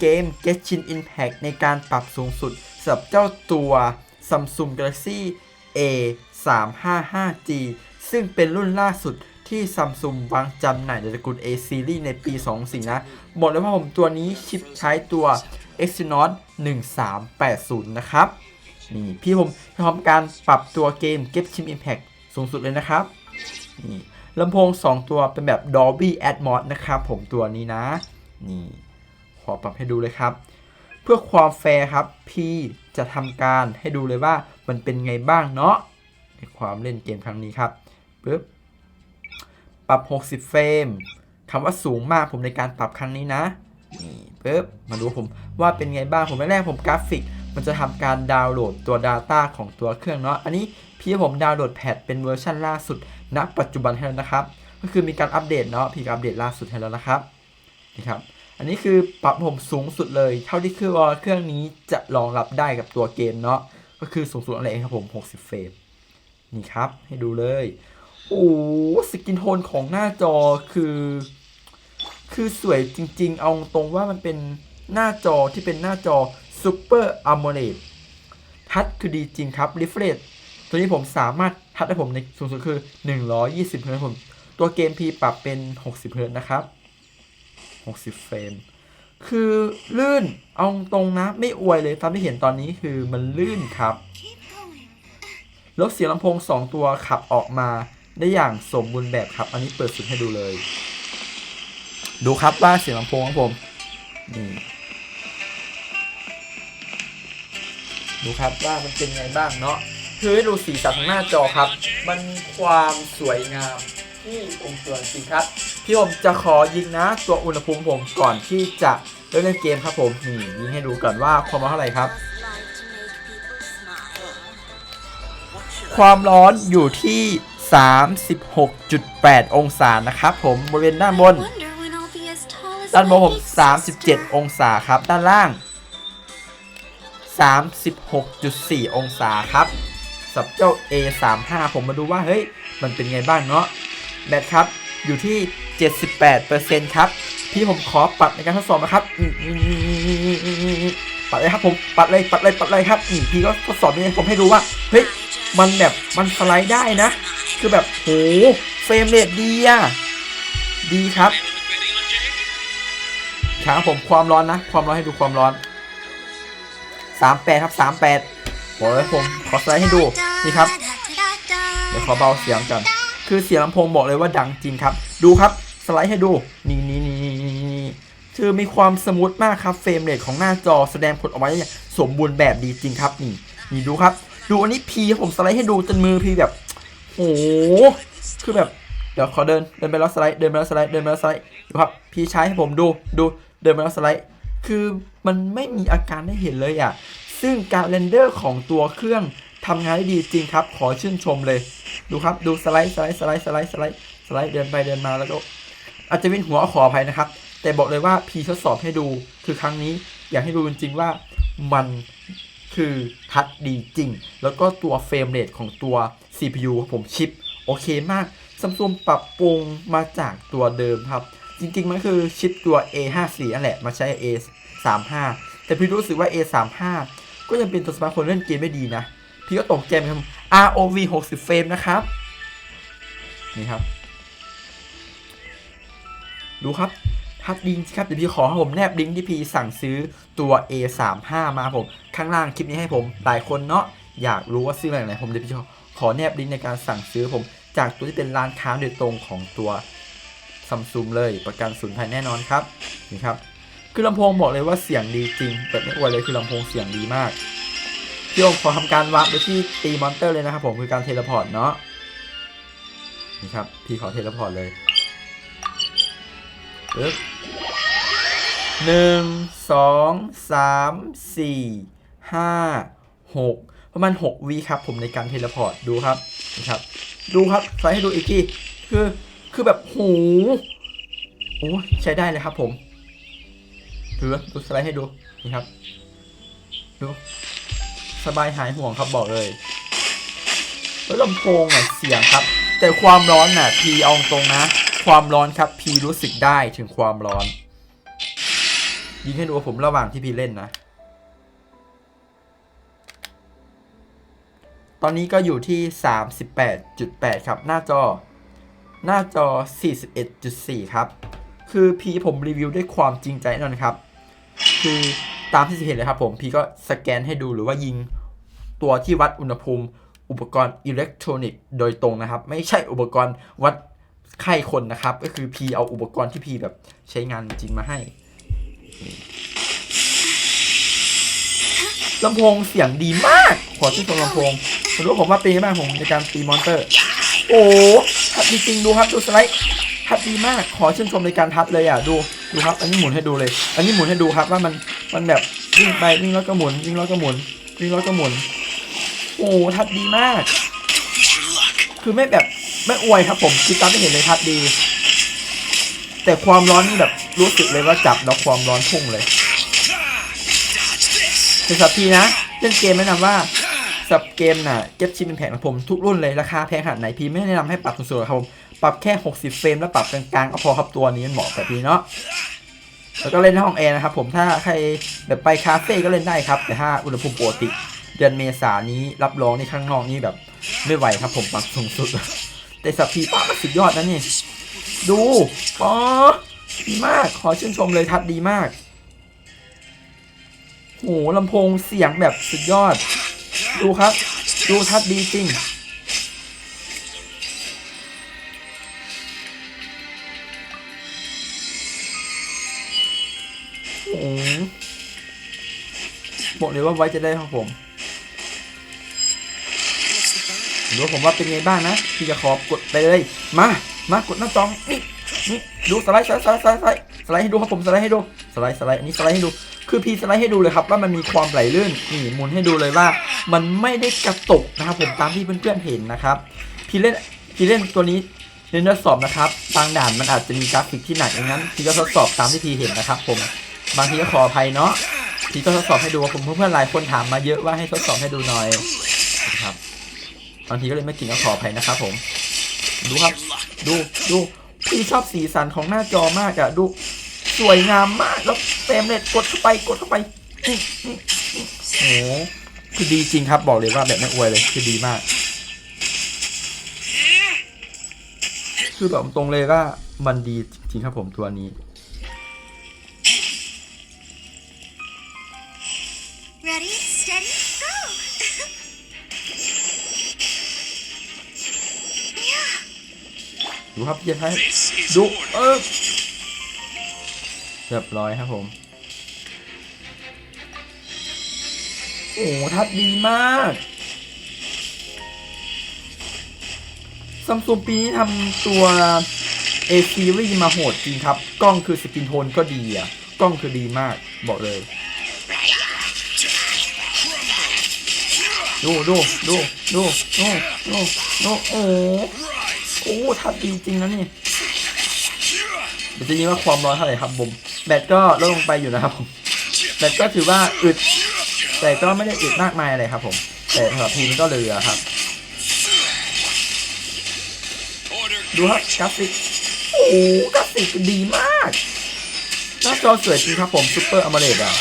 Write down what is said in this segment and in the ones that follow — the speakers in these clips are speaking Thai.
เกม Genshin Impact ในการปรับสูงสุดสำหรับเจ้าตัว Samsung Galaxy A 3 5 5 G ซึ่งเป็นรุ่นล่าสุดที่ Samsung วางจำหน่ายในตระกูล A Series ในปี 24 นะ บอกเลยว่าผมตัวนี้ชิปใช้ตัว Exynos 1380 นะครับ นี่พี่ผมทำการปรับตัวเกม Genshin Impact สูงสุดเลยนะครับ นี่ลำโพง 2 ตัวเป็นแบบ Dolby Atmos นะครับผมตัวนี้นะ นี่ อปรับให้ดูเลยครับ เพื่อความแฟร์ครับ พี่จะทำการให้ดูเลยว่ามันเป็นไงบ้างเนาะในความเล่นเกมครั้งนี้ครับปึ๊บปรับ 60 เฟรมคำว่าสูงมากผมในการปรับครั้งนี้นะนี่ปึ๊บมาดูผมว่าเป็นไงบ้างผมแรกๆผมกราฟิก มันจะทำการดาวน์โหลดตัว Data ของตัวเครื่องเนาะอันนี้พี่ผมดาวน์โหลดแพทเป็นเวอร์ชันล่าสุดณปัจจุบันให้แล้วนะครับ ก็คือมีการอัปเดตเนาะพี่อัปเดตล่าสุดให้แล้วนะครับนี่ครับ อันนี้คือปรับผมสูงสุดเลย เท่าที่คือว่าเครื่องนี้จะรองรับได้กับตัวเกมเนาะก็คือสูงสุดอะไรเองครับผม 60 เฟรมนี่ครับ ให้ดูเลย โอ้สกินโทนของหน้าจอคือ คือสวยจริง ๆ เอาตรงว่ามันเป็นหน้าจอที่เป็นหน้าจอ Super AMOLED ทัชคือดีจริงครับ refresh ตัวนี้ผมสามารถทัชได้ผมในสูงสุดคือ 120เฮิร์ตผม ตัวเกมพีปรับเป็น 60เฮิร์ตนะครับ 60 เฟรม คือลื่น เอาตรงนะ ไม่อวยเลยตามที่เห็นตอนนี้คือมันลื่นครับล้วเสียงลำโพง 2 ตัวขับออกมาได้อย่างสมบูรณ์แบบครับ อันนี้เปิดสุดให้ดูเลย ดูครับว่าเสียงลำโพงของผม นี่ ดูครับว่ามันเป็นไงบ้างเนาะคือให้ดูสีสันของหน้าจอครับ มันความสวยงาม ที่องค์ตัวจริงครับ พี่ผมจะขอยิงนะ ตัวอุณหภูมิผมก่อนที่จะเริ่มเล่นเกมครับผม นี่ยิงให้ดูก่อนว่าความร้อนเท่าไหร่ครับ ความร้อนอยู่ที่ 36.8 องศานะครับผมบริเวณด้านบน ด้านบนผม 37 องศาครับ ด้านล่าง 36.4 องศาครับสับเจ้า A35 ผมมาดูว่า เฮ้ย มันเป็นไงบ้างเนาะ แบตครับอยู่ที่ 78%ครับ พี่ผมขอปัดในการทดสอบนะครับอืมอืมอืมอืมอืมอืมอืมปัดเลยครับผมปัดเลยปัดเลยปัดเลยครับพี่ก็ทดสอบนี่ผมให้ดูว่าเฮ้ยมันแบบมันสไลด์ได้นะ คือแบบโหเฟรมเรทดีอะดีครับครับผมความร้อนนะ ความร้อนให้ดูความร้อน38ครับ38บอกเลยผมขอสไลด์ให้ดูนี่ครับ เดี๋ยวขอเบาเสียงกัน คือเสียงลำโพงบอกเลยว่าดังจริงครับ ดูครับสไลด์ให้ดูนี่นี่นี่นี่นี่คือมีความสมูทมากครับเฟรมเรทของหน้าจอแสดงผลออกมาได้อย่างสมบูรณ์แบบดีจริงครับนี่นี่ดูครับ ดูอันนี้พีผมสไลด์ให้ดูจนมือพีแบบโอ้คือแบบเดี๋ยวขอเดินเดินไปแล้วสไลด์เดินไปแล้วสไลด์เดินไปแล้วสไลด์ดูครับพีใช้ให้ผมดูดูเดินไปแล้วสไลด์ คือมันไม่มีอาการได้เห็นเลยอะซึ่งการเรนเดอร์ของตัวเครื่อง ทำงานได้ดีจริงครับ ขอชื่นชมเลย ดูครับดูสไลด์สไลด์สไลด์สไลด์สไลด์สไลด์เดินไปเดินมาแล้วก็อาจจะเวินหัวขออภัยนะครับ แต่บอกเลยว่าพีทดสอบให้ดู คือครั้งนี้อยากให้ดูจริงๆว่ามันคือทัดดีจริง แล้วก็ตัวเฟรมเรทของตัว CPU ครับผมชิป โอเคมากซัมซุงปรับปรุงมาจากตัวเดิมครับ จริงๆ มันคือชิปตัว A54 นั่นแหละ มาใช้ A35 แต่พี่รู้สึกว่า A35 ก็ยังเป็นตัวสมาร์ทโฟนเล่นเกมไม่ดีนะ พี่ก็ตกใจเหมือนกัน ROV 60 เฟรมนะครับ นี่ครับ ดูครับทัดลิงก์ครับเดี๋ยวพี่ขอให้ผมแนบลิงก์ที่พี่สั่งซื้อตัว A35 มาผม ข้างล่างคลิปนี้ให้ผม หลายคนเนาะอยากรู้ว่าซื้อมาจากไหนผมเดี๋ยวพี่ขอแนบลิงก์ในการสั่งซื้อผม จากตัวที่เป็นร้านค้าโดยตรงของตัวซัมซุงเลยประกันศูนย์ภัยแน่นอนครับนี่ครับ คือลำโพงบอกเลยว่าเสียงดีจริงแบบไม่อวยเลยคือลำโพงเสียงดีมาก พี่โอมขอทำการวาร์ปไปที่ตีมอนเตอร์เลยนะครับผมคือการเทเลพอร์ตเนาะนี่ครับ พี่ขอเทเลพอร์ตเลยปึ๊บหนึ่งสองสามสี่ห้าหกประมาณหกวีครับผมในการเทเลพอร์ตดูครับนี่ครับ ดูครับใส่ให้ดูอีกทีคือคือแบบโหโอ้ใช้ได้เลยครับผมดูดูสไลด์ให้ดูนี่ครับ ดู สบายหายห่วงครับบอกเลยแล้วลำโพงอะเสียงครับ แต่ความร้อนน่ะพีเอาตรงนะ ความร้อนครับพีรู้สึกได้ถึงความร้อน ยิงให้ดูผมระหว่างที่พีเล่นนะ ตอนนี้ก็อยู่ที่ 38.8 ครับ หน้าจอ หน้าจอ 41.4 ครับ คือพีผมรีวิวด้วยความจริงใจแน่นอนครับ คือ ตามที่เห็นเลยครับผมพีก็สแกนให้ดูหรือว่ายิงตัวที่วัดอุณหภูมิ อุปกรณ์อิเล็กทรอนิกส์โดยตรงนะครับ ไม่ใช่อุปกรณ์วัดไข้คนนะครับ ก็คือพีเอาอุปกรณ์ที่พีแบบใช้งานจริงมาให้ลำโพงเสียงดีมาก ขอชื่นชมลำโพงรู้ผมว่าเป็นยังไงบ้างผมในการตีมอนเตอร์ โอ้ทัดดีจริงดูครับดูสไลด์ทัดดีมาก ขอชื่นชมในการทัดเลยอะดูดูครับ อันนี้หมุนให้ดูเลย อันนี้หมุนให้ดูครับว่ามัน มันแบบวิ่งไปวิ่งแล้วก็หมุนวิ่งแล้วก็หมุนวิ่งแล้วก็หมุน โอ้ทัดดีมาก คือไม่แบบไม่อวยครับผมคือตามที่เห็นเลยทัดดี แต่ความร้อนนี่แบบรู้สึกเลยว่าจับแล้วความร้อนพุ่งเลยเป็นสับพีนะเล่นเกมแนะนำว่าสับเกมน่ะเก็บชิปเป็นแผงของผมทุกรุ่นเลยราคาแพงขนาดไหนพีไม่แนะนำให้ปรับสูงๆครับผมปรับแค่ 60 เฟรมแล้วปรับกลางๆก็พอครับตัวนี้มันเหมาะกับพีเนาะ แล้วก็เล่นในห้องแอร์นะครับผมถ้าใครแบบไปคาเฟ่ก็เล่นได้ครับ แต่ถ้าอุณหภูมิปกติ เดือนเมษานี้รับรองในข้างนอกนี่แบบ ไม่ไหวครับผมปรับสูงสุด แต่สับพีป้ามันสุดยอดนะนี่ดูป๋อดีมากขอชื่นชมเลยทัดดีมากโหลำโพงเสียงแบบสุดยอด ดูครับ ดูทัดดีจริง บอกเลยว่าไว้จะได้ครับผมดูผมว่าเป็นไงบ้างนะ พี่จะขอกดไปเลย มา มากดหน้าจอนี่นี่ดูสไลด์สไลด์สไลด์สไลด์สไลด์ให้ดูครับผมสไลด์ให้ดูสไลด์สไลด์อันนี้สไลด์ให้ดู คือพี่สไลด์ให้ดูเลยครับว่ามันมีความไหลลื่นนี่หมุนให้ดูเลยว่า มันไม่ได้กระตุกนะครับผมตามที่เพื่อนๆเห็นนะครับ พี่เล่นพี่เล่นตัวนี้เล่นทดสอบนะครับบางด่านมันอาจจะมีกราฟิกที่หนักอย่างนั้น พี่ก็ทดสอบตามที่พี่เห็นนะครับผม บางทีก็ขออภัยเนาะพี่ก็ทดสอบให้ดูผมเพื่อนๆหลายคนถามมาเยอะว่าให้ทดสอบให้ดูหน่อยนะครับบางทีก็เลยไม่กินก็ขออภัยนะครับผม ดูครับ ดูดูพี่ชอบสีสันของหน้าจอมากอะดูสวยงามมากแล้วเฟรมเรทกดเข้าไปกดเข้าไปนี่นี่โอ้คือดีจริงครับบอกเลยว่าแบบไม่อวยเลย คือดีมาก คือแบบตรงเลยว่ามันดีจริงครับผมตัวนี้ Ready, steady, go! yeah. ดูครับเย็นให้ This is ดู order. เออเรียบร้อยครับผม โอ้โหทัดดีมากซัมซุงปีนี้ทำตัว A series มาโหดจริงครับ กล้องคือสกินโทนก็ดีอะ กล้องคือดีมากบอกเลย ดูดูดูดูดูดูดูโอ้โหโอ้โหทัดดีจริงนะนี่เดี๋ยวจะยิงว่าความร้อนเท่าไหร่ครับผมแบตก็ลดลงไปอยู่นะครับผมแบตก็ถือว่าอึด แต่ก็ไม่ได้อึดมากมายอะไรครับผม แต่สำหรับพีมก็เหลือครับ ดูครับกราฟิกโอ้กราฟิกดีมากหน้าจอสวยจริงครับผมซูเปอร์อ l ม d อะ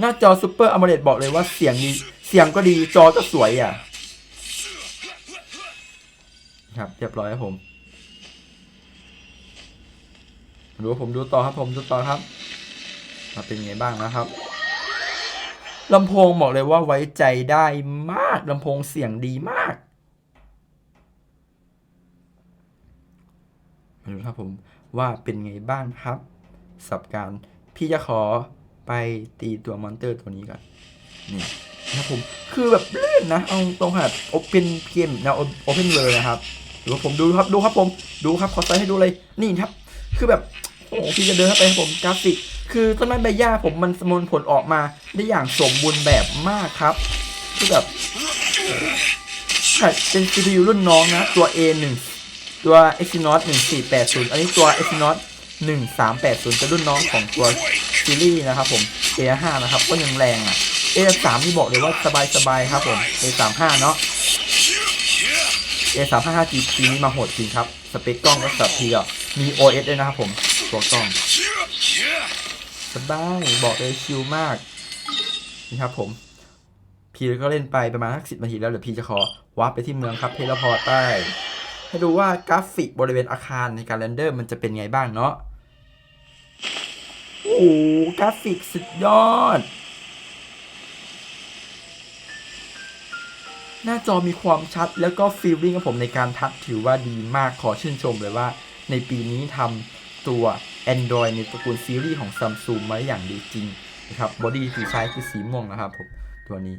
หน้าจอซูเปอร์อ l ม d บอกเลยว่าเสียงดี เสียงก็ดีจอก็สวยอะ ครับ เรียบร้อยครับผมดูผมดูต่อครับผมดูต่อครับมาเป็นไงบ้างนะครับลำโพงบอกเลยว่าไว้ใจได้มากลำโพงเสียงดีมากมาดูครับผมว่าเป็นไงบ้างครับสับการ พี่จะขอไปตีตัวมอนเตอร์ตัวนี้ก่อนนี่ นะครับผมคือแบบลื่นนะเอาตรงแบบโอเพนเกมนะโอเพนเลยนะครับดูครับผมดูครับดูครับผมดูครับขอใส่ให้ดูเลยนี่ครับ คือแบบโอ้พี่จะเดินเข้าไปครับผมกราฟิก คือต้นไม้ใบหญ้าผมมันสมนผลออกมาได้อย่างสมบูรณ์แบบมากครับ คือแบบใช่เป็น CPU รุ่นน้องนะ ตัว A1 ตัว Exynos 1480 อันนี้ตัว Exynos 1380เป็นรุ่นน้องของตัวซีรีส์นะครับผม A5 นะครับก็ยังแรงอะ A3 นี่บอกเลยว่าสบายๆครับผม A35 เนาะ A355G ปีนี้มาโหดจริงครับ สเปคกล้องก็สับทีอะมี OS ด้วยนะครับผมตัวกล้องสบายบอกเลยชิลมาก นี่ครับผม พีก็เล่นไปประมาณสักสิบนาทีแล้วเดี๋ยวพีจะขอวาร์ปไปที่เมืองครับเทเลพอร์ตไปให้ดูว่ากราฟิกบริเวณอาคารในการเรนเดอร์มันจะเป็นไงบ้างเนาะโอ้กราฟิกสุดยอด หน้าจอมีความชัดแล้วก็ฟีลลิ่งของผมในการทัชถือว่าดีมากขอชื่นชมเลยว่า ในปีนี้ทำตัว Android ในตระกูลซีรีส์ของ Samsung มาอย่างดีจริงนะครับบอดี้สีใช้คือสีม่วงนะครับผมตัวนี้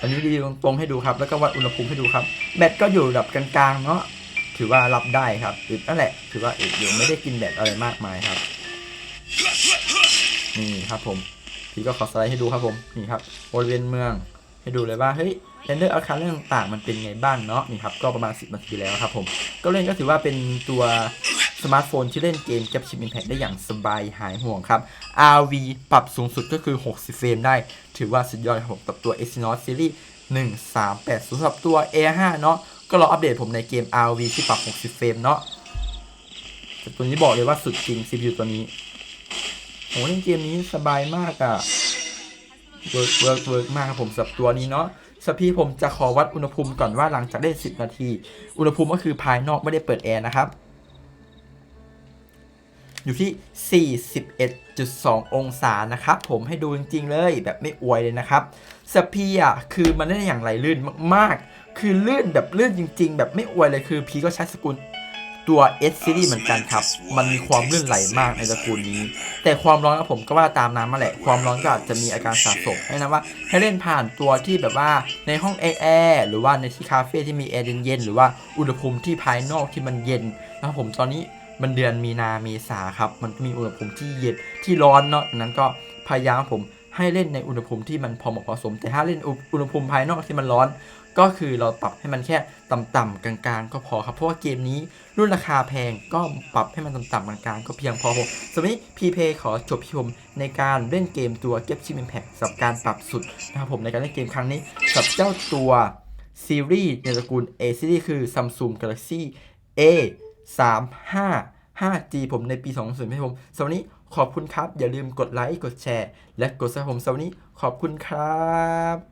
อันนี้รีวิวตรงให้ดูครับ แล้วก็วัดอุณหภูมิให้ดูครับ แบตก็อยู่ระดับกลางๆเนาะถือว่ารับได้ครับอึดนั่นแหละ ถือว่าอึดอยู่ไม่ได้กินแบตอะไรมากมายครับ นี่ครับผม พี่ก็ขอสไลด์ให้ดูครับผม นี่ครับบริเวณเมือง ให้ดูเลยว่าเฮ้ยเรนเดอร์อาคาเรื่องต่างมันเป็นไงบ้างเนาะนี่ครับก็ประมาณ 10 นาทีแล้วครับผมก็เล่นก็ถือว่าเป็นตัวสมาร์ทโฟนที่เล่นเกม g a p ชิม Impact ได้อย่างสบายหายห่วงครับ RV ปรับสูงสุดก็คือ 60 เฟรมได้ ถือว่าสุดยอดครับผมกับตัว Exynos Series 1380สำหรับตัว A5 เนาะก็รออัปเดตผมในเกม RV ที่ปรับ 60 เฟรมเนาะแต่ตัวนี้บอกเลยว่าสุดจริง CPU ตัวนี้โหเล่นเกมนี้สบายมากอะ่ะ เวิร์กเวิร์กเวิร์กมากครับผมสับตัวนี้เนาะสพีผมจะขอวัดอุณหภูมิก่อนว่าหลังจากเล่น10 นาที อุณหภูมิก็คือภายนอกไม่ได้เปิดแอร์นะครับ อยู่ที่ 41.2 องศานะครับ ผมให้ดูจริง ๆ เลยแบบไม่อวยเลยนะครับสพีอะคือมันได้อย่างไรลื่นมากๆ คือลื่นแบบลื่นจริง ๆ แบบไม่อวยเลยคือพีก็ใช้สกุล ตัว S series เหมือนกันครับ มันมีความลื่นไหลมากในตระกูลนี้ แต่ความร้อนครับผมก็ว่าตามน้ำมาแหละ ความร้อนก็อาจจะมีอาการสะสมให้นะว่า ให้เล่นผ่านตัวที่แบบว่าในห้องแอร์หรือว่าในที่คาเฟ่ที่มีแอร์เย็นๆหรือว่าอุณหภูมิที่ภายนอกที่มันเย็นนะครับผมตอนนี้มันเดือนมีนาเมษาครับ มันมีอุณหภูมิที่เย็นที่ร้อนเนาะดังนั้นก็พยายามผมให้เล่นในอุณหภูมิที่มันพอเหมาะพอสม แต่ถ้าเล่นอุณหภูมิภายนอกที่มันร้อน ก็คือเราปรับให้มันแค่ต่ำๆกลางๆ ก็พอครับ เพราะว่าเกมนี้รุ่นราคาแพงก็ปรับให้มันต่ำๆกลางๆ ก็เพียงพอผมสำหรับนี้พีเพขอจบชมในการเล่นเกมตัว Get Chip Impact สำหรับการปรับสุดนะครับผมในการเล่นเกมครั้งนี้กับเจ้าตัวซีรีส์ในตระกูล A series คือ Samsung Galaxy A 3 5 5G ผมในปี 2020ให้ผมสำหรับนี้ขอบคุณครับ อย่าลืมกดไลค์ กดแชร์ และกดซับผมสำหรับนี้ขอบคุณครับ